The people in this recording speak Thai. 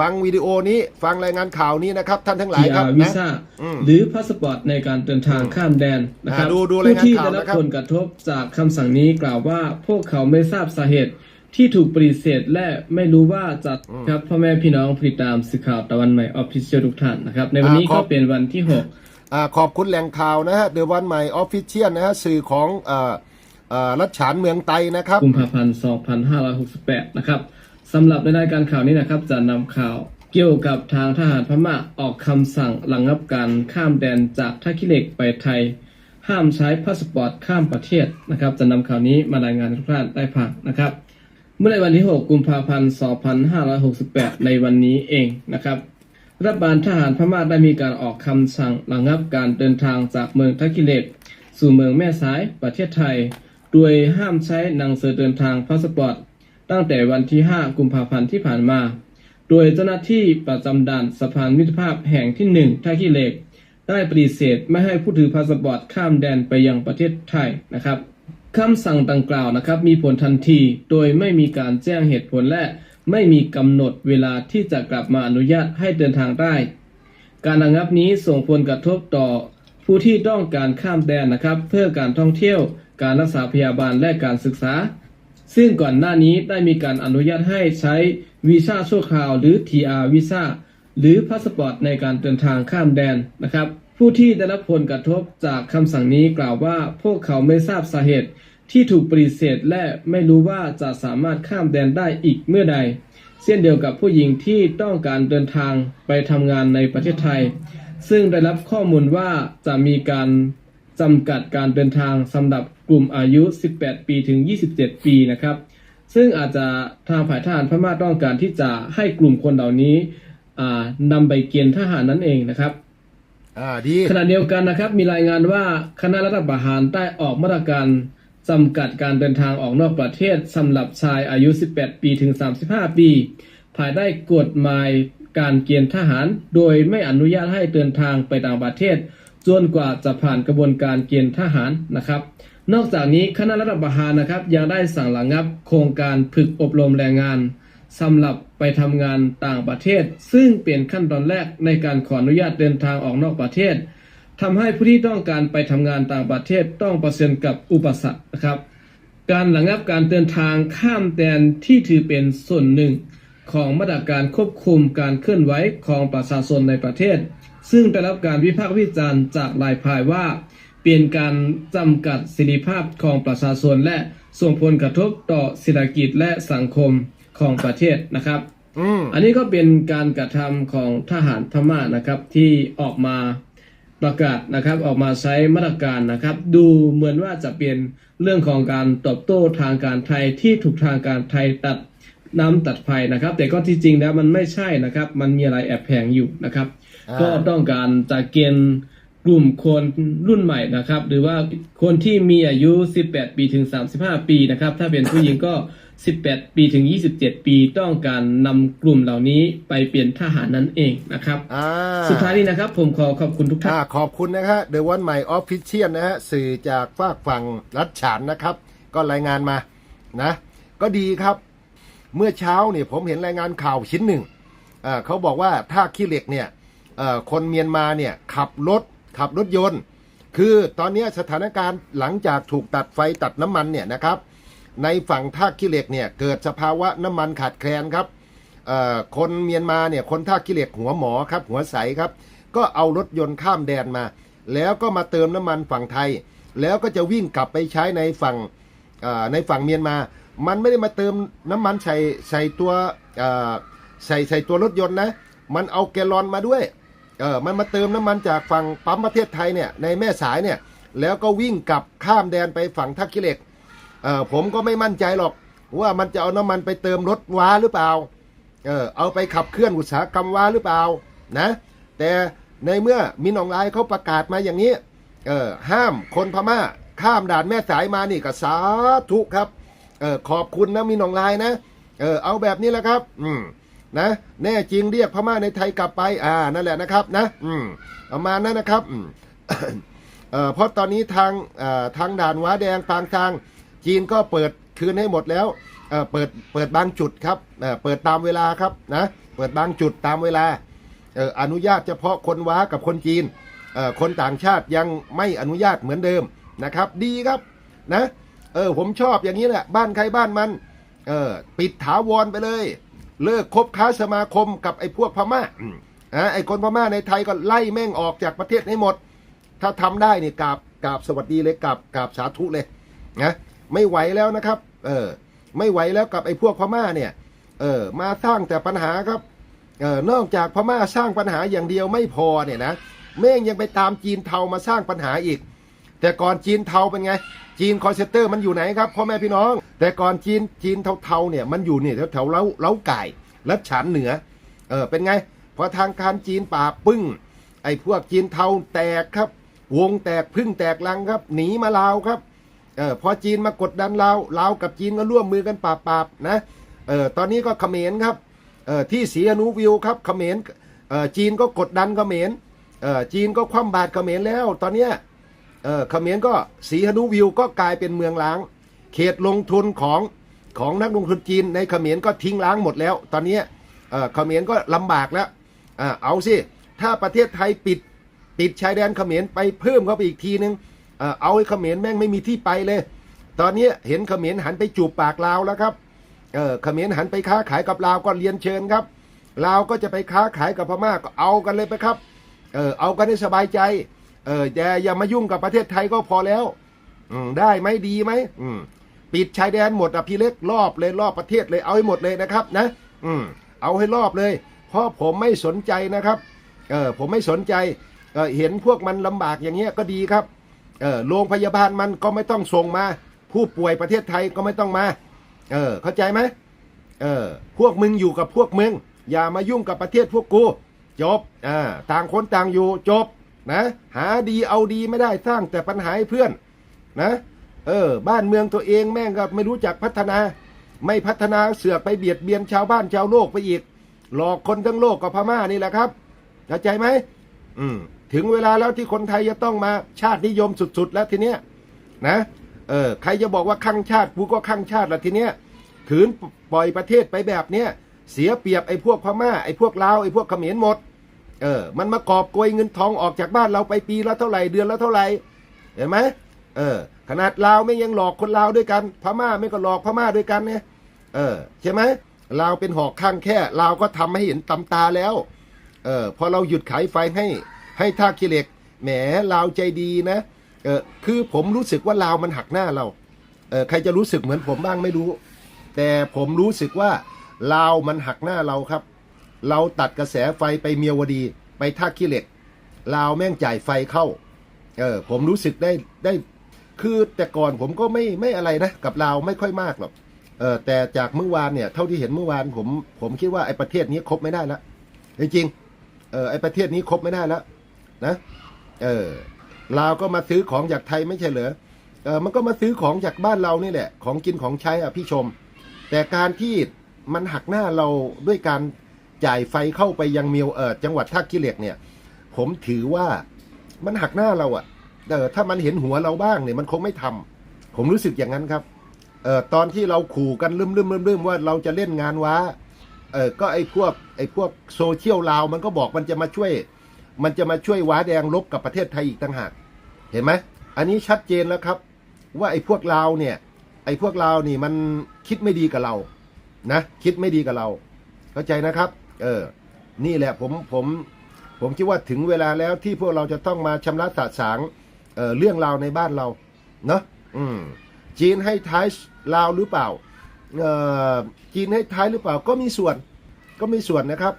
ฟังวิดีโอนี้ฟังรายงานข่าวนี้นะครับ ท่านทั้งหลายครับ PR วีนะซ่าอืมหรือพาสปอร์ตในการเดินทางข้ามแดนนะครับอ่าดูดูรายผู้งานที่ข่าวได้รับนะครับผลกระทบจากคำสั่งนี้กล่าวว่า พวกเขาไม่ทราบสาเหตุที่ถูกปฏิเสธและไม่รู้ว่าจะครับพ่อแม่พี่น้องผู้ติดตามสื่อข่าวตะวันใหม่ออฟฟิเชียลทุกท่านนะครับ ในวันนี้อ่าขก็อบเป็นวันที่อ่าขอบคุณแหล่งข่าวนะฮะเดอะวันใหม่ออฟฟิเชียลนะฮะสื่อของเอ่อเอ่อรัชฉานเมืองไตนะครับ6กุมภาพันธ์2568 นะครับ สำหรับในรายการข่าวนี้นะครับจะนำข่าวเกี่ยวกับทางทหารพม่าออกคำสั่งระงับการข้ามแดนจากท่าขี้เหล็กไปไทย ห้ามใช้พาสปอร์ตข้ามประเทศนะครับจะนำข่าวนี้มารายงานทุกท่านได้ฟังนะครับ เมื่อในวันที่ 6 กุมภาพันธ์ 2568 ในวันนี้เองนะครับรัฐบาลทหารพม่าได้มีการออกคำสั่งระงับการเดินทางจากเมืองทักิเลกสู่เมืองแม่สายประเทศไทย โดยห้ามใช้หนังสือเดินทางพาสปอร์ต ตั้งแต่วันที่ 5 กุมภาพันธ์ที่ผ่านมา โดยเจ้าหน้าที่ประจำด่านสะพานมิตรภาพแห่งที่ 1 ท่าขี้เหล็ก ได้ปฏิเสธไม่ให้ผู้ถือพาสปอร์ตข้ามแดนไปยังประเทศไทยนะครับคำสั่งดังกล่าวนะครับมีผลทันที โดยไม่มีการแจ้งเหตุผลและไม่มีกำหนดเวลาที่จะกลับมาอนุญาตให้เดินทางได้ การระงับนี้ส่งผลกระทบต่อผู้ที่ต้องการข้ามแดนนะครับ เพื่อการท่องเที่ยว การรักษาพยาบาลและการศึกษา ซึ่งก่อนหน้านี้ได้มีการอนุญาตให้ใช้วีซ่าชั่วคราวหรือ TR วีซ่าหรือพาสปอร์ตในการเดินทางข้ามแดนนะครับ ผู้ที่ได้รับผลกระทบจากคำสั่งนี้กล่าวว่าพวกเขาไม่ทราบสาเหตุที่ถูกปฏิเสธและไม่รู้ว่าจะสามารถข้ามแดนได้อีกเมื่อใด เช่นเดียวกับผู้หญิงที่ต้องการเดินทางไปทำงานในประเทศไทย ซึ่งได้รับข้อมูลว่าจะมีการ จำกัดการเดินทางสำหรับกลุ่มอายุ 18 ปีถึง 27 ปีนะครับ ซึ่งอาจจะทางฝ่ายทหารพม่าต้องการที่จะให้กลุ่มคนเหล่านี้อ่านำไปเกณฑ์ทหารนั่นเองนะครับอ่าดีขณะเดียวกันนะครับมีรายงานว่าคณะรัฐประหารได้ออกมาตรการจำกัดการเดินทางออกนอกประเทศสำหรับชายอายุ 18 ปีถึง 35 ปี ภายใต้กฎหมายการเกณฑ์ทหาร โดยไม่อนุญาตให้เดินทางไปต่างประเทศ จนกว่าจะผ่านกระบวนการเกณฑ์ทหารนะครับ นอกจากนี้คณะรัฐประหารนะครับยังได้สั่งระงับโครงการฝึกอบรมแรงงานสำหรับไปทำงานต่างประเทศ ซึ่งเป็นขั้นตอนแรกในการขออนุญาตเดินทางออกนอกประเทศทำให้ผู้ที่ต้องการไปทำงานต่างประเทศต้องเผชิญกับอุปสรรคนะครับ การระงับการเดินทางข้ามแดนที่ถือเป็นส่วนหนึ่ง ของมาตรการควบคุมการเคลื่อนไหวของประชาชนในประเทศ ซึ่งได้รับการวิพากษ์วิจารณ์จากหลายภายว่า เป็นการจำกัดเสรีภาพของประชาชนและส่งผลกระทบต่อเศรษฐกิจและสังคมของประเทศนะครับอืมอันนี้ก็เป็นการกระทำของทหารพม่านะครับ ที่ออกมาประกาศนะครับ ออกมาใช้มาตรการนะครับ ดูเหมือนว่าจะเป็นเรื่องของการตอบโต้ทางการไทยที่ถูกทางการไทยตัด น้ำตัดไฟนะครับ แต่ก็ที่จริงแล้วมันไม่ใช่นะครับ มันมีอะไรแอบแฝงอยู่นะครับอ่าก็ต้องการจะเกณฑ์กลุ่มคนรุ่นใหม่นะครับ หรือว่าคนที่มีอายุ 18 ปีถึง 35 ปีนะครับ ถ้าเป็นผู้หญิงก็ 18 ปีถึง 27 ปีต้องการนำกลุ่มเหล่านี้ไปเปลี่ยนทหารนั่นเองนะครับอ่าสุดท้ายนี้นะครับ ผมขอขอบคุณทุกท่านอ่าขอบคุณนะฮะเดอะวันใหม่ออฟฟิเชียลนะฮะสื่อจากฝากฝั่งรัฐฉานนะครับ ก็รายงานมานะ ก็ดีครับ เมื่อเช้าเนี่ยผมเห็นรายงานข่าวชิ้นหนึ่งเขาบอกว่าท่าขี้เหล็กเนี่ยคนเมียนมาเนี่ยขับรถขับรถยนต์ คือตอนนี้สถานการณ์หลังจากถูกตัดไฟตัดน้ำมันเนี่ยนะครับ ในฝั่งท่าขี้เหล็กเนี่ยเกิดสภาวะน้ำมันขาดแคลนครับคนเมียนมาเนี่ยคนท่าขี้เหล็กหัวหมอครับหัวใสครับก็เอารถยนต์ข้ามแดนมา แล้วก็มาเติมน้ำมันฝั่งไทย แล้วก็จะวิ่งกลับไปใช้ในฝั่งในฝั่งเมียนมา มันไม่ได้มาเติมน้ำมันใส่ใส่ตัวใส่ใส่ตัวรถยนต์นะ มันเอาแกลอนมาด้วยเออมันมาเติมน้ำมันจากฝั่งปั๊มประเทศไทยเนี่ยในแม่สายเนี่ยแล้วก็วิ่งกลับข้ามแดนไปฝั่งท่าขี้เหล็กเออผมก็ไม่มั่นใจหรอก ว่ามันจะเอาน้ำมันไปเติมรถว้าหรือเปล่าเออเอาไปขับเคลื่อนอุตสาหกรรมว้าหรือเปล่านะ แต่ในเมื่อมินอองไลน์เขาประกาศมาอย่างนี้เออห้ามคนพม่าข้ามด่านแม่สายมานี่ก็สาธุครับ เออขอบคุณนะมินอองลน์นะเออเอาแบบนี้แหละครับ อืมนะ แน่จริงเรียกพม่าในไทยกลับไป อ่านั่นแหละนะครับ นะ อืมประมาณนั้นนะครับอืมเอ่อเพราะตอนนี้ทางเอ่อทางด่านว้าแดงปางทาง จีนก็เปิดคืนให้หมดแล้วเออเปิดเปิดบางจุดครับเออเปิดตามเวลาครับนะเปิดบางจุดตามเวลาเอออนุญาตเฉพาะคนว้ากับคนจีนเออคนต่างชาติยังไม่อนุญาตเหมือนเดิมนะครับ ดีครับนะ เออ ผมชอบอย่างนี้แหละบ้านใครบ้านมัน เออ ปิดถาวรไปเลย เลิกคบค้าสมาคมกับไอ้พวกพม่าอะไอ้คนพม่าในไทยก็ไล่แม่งออกจากประเทศให้หมด ถ้าทำได้เนี่ยกราบกราบสวัสดีเลยกราบกราบสาธุเลยนะไม่ไหวแล้วนะครับ เออ ไม่ไหวแล้วกับไอ้พวกพม่าเนี่ย เออ มาสร้างแต่ปัญหาครับ เออนอกจากพม่าสร้างปัญหาอย่างเดียวไม่พอเนี่ยนะแม่งยังไปตามจีนเทามาสร้างปัญหาอีก แต่ก่อนจีนเทาเป็นไง จีนคอนเซนเตอร์มันอยู่ไหนครับพ่อแม่พี่น้อง แต่ก่อนจีนจีนเทาๆเนี่ยมันอยู่เนี่ยแถวแถวๆเล้าเล้าไก่และฉานเหนือเออเป็นไงพอทางการจีนป่าปึ้ง ไอ้พวกจีนเทาแตกครับ วงแตกพึ่งแตกลังครับ หนีมาลาวครับเออพอจีนมากดดันลาวลาวกับจีนก็ร่วมมือกันปราบปราบนะเออตอนนี้ก็เขมรครับเออที่สีอนุวิวครับเขมรเออจีนก็กดดันเขมรเออจีนก็คว่ำบาตรเขมรแล้ว ตอนเนี้ย เออเขมรก็สีอนุวิวก็กลายเป็นเมืองล้าง เขตลงทุนของของนักลงทุนจีนในเขมรก็ทิ้งล้างหมดแล้ว ตอนนี้เออเขมรก็ลำบากแล้วอ่าเอาสิถ้าประเทศไทยปิดติดชายแดนเขมรไปเพิ่มเข้าไปอีกทีนึงเอ่อเอาให้เขมรแม่งไม่มีที่ไปเลย ตอนนี้เห็นเขมรหันไปจูบปากลาวแล้วครับเออเขมรหันไปค้าขายกับลาวก็เรียนเชิญครับลาวก็จะไปค้าขายกับพม่าก็เอากันเลยไปครับเออเอากันให้สบายใจ เอออย่าอย่ามายุ่งกับประเทศไทยก็พอแล้ว อืมได้ไหมดีไหมอืมปิดชายแดนหมดอะพี่เล็กรอบเลยรอบประเทศเลยเอาให้หมดเลยนะครับ นะ อืมเอาให้รอบเลย เพราะผมไม่สนใจนะครับ เออผมไม่สนใจเออเห็นพวกมันลำบากอย่างเงี้ยก็ดีครับเออโรงพยาบาลมันก็ไม่ต้องส่งมา ผู้ป่วยประเทศไทยก็ไม่ต้องมา เออ เข้าใจไหมเออ พวกมึงอยู่กับพวกมึง อย่ามายุ่งกับประเทศพวกกู จบอ่าต่างคนต่างอยู่จบ นะหาดีเอาดีไม่ได้สร้างแต่ปัญหาให้เพื่อนนะเออบ้านเมืองตัวเองแม่งก็ไม่รู้จักพัฒนา ไม่พัฒนาเสือกไปเบียดเบียนชาวบ้านชาวโลกไปอีก หลอกคนทั้งโลกกับพม่านี่แหละครับเข้าใจไหมอืมถึงเวลาแล้วที่คนไทยจะต้องมาชาตินิยมสุด ๆ แล้วทีเนี้ยนะเออใครจะบอกว่าข้างชาติกูก็ข้างชาติละทีเนี้ยขืนปล่อยประเทศไปแบบเนี้ยเสียเปรียบไอ้พวกพม่าไอ้พวกลาวไอ้พวกเขมรหมด เออ มันมากอบโกยเงินทองออกจากบ้านเราไปปีละเท่าไหร่เดือนละเท่าไหร่เห็นไหมเออ ขนาดลาวไม่ยังหลอกคนลาวด้วยกัน พม่าไม่ก็หลอกพม่าด้วยกันเนี่ยเออใช่ไหมลาวเป็นหอกข้างแค่ลาวก็ทำให้เห็นตำตาแล้ว เออพอเราหยุดขายไฟให้ ให้ท่าขี้เหล็กแหมลาวใจดีนะเออคือผมรู้สึกว่าลาวมันหักหน้าเราเออใครจะรู้สึกเหมือนผมบ้างไม่รู้ แต่ผมรู้สึกว่าลาวมันหักหน้าเราครับ เราตัดกระแสไฟไปเมียวดี ไปท่าขี้เหล็กลาวแม่งจ่ายไฟเข้า เออ ผมรู้สึกได้ได้คือแต่ก่อนผมก็ไม่ไม่อะไรนะ กับลาวไม่ค่อยมากหรอกเออแต่จากเมื่อวานเนี่ยเท่าที่เห็นเมื่อวานผมผมคิดว่าไอ้ประเทศนี้ครบไม่ได้แล้วจริงๆเออไอ้ประเทศนี้ครบไม่ได้แล้วนะเออลาวก็มาซื้อของจากไทยไม่ใช่เหรอเออมันก็มาซื้อของจากบ้านเรานี่แหละ ของกินของใช้อะพี่ชม แต่การที่มันหักหน้าเราด้วยการ จ่ายไฟเข้าไปยังเมียวเออจังหวัดท่าขี้เหล็กเนี่ย ผมถือว่ามันหักหน้าเราอะ่ะเออถ้ามันเห็นหัวเราบ้างเนี่ยมันคงไม่ทำผมรู้สึกอย่างนั้นครับเออตอนที่เราขู่กันลืมลืมลืมลืมว่าเราจะเล่นงานว้าเออก็ไอ้พวกไอ้พวกโซเชียลลาวมันก็บอกมันจะมาช่วย มันจะมาช่วยว้าแดงลบกับประเทศไทยอีกต่างหาก เห็นไหมอันนี้ชัดเจนแล้วครับ ว่าไอ้พวกลาวเนี่ย ไอ้พวกลาวนี่มันคิดไม่ดีกับเรานะ คิดไม่ดีกับเรา เข้าใจนะครับ เออ นี่แหละผมผมผมคิดว่าถึงเวลาแล้วที่พวกเราจะต้องมาชำระสาสางเออเรื่องราวในบ้านเรา เนาะอืมจีนให้ท้ายลาวหรือเปล่าเออจีนให้ท้ายหรือเปล่าก็มีส่วนก็มีส่วนนะครับ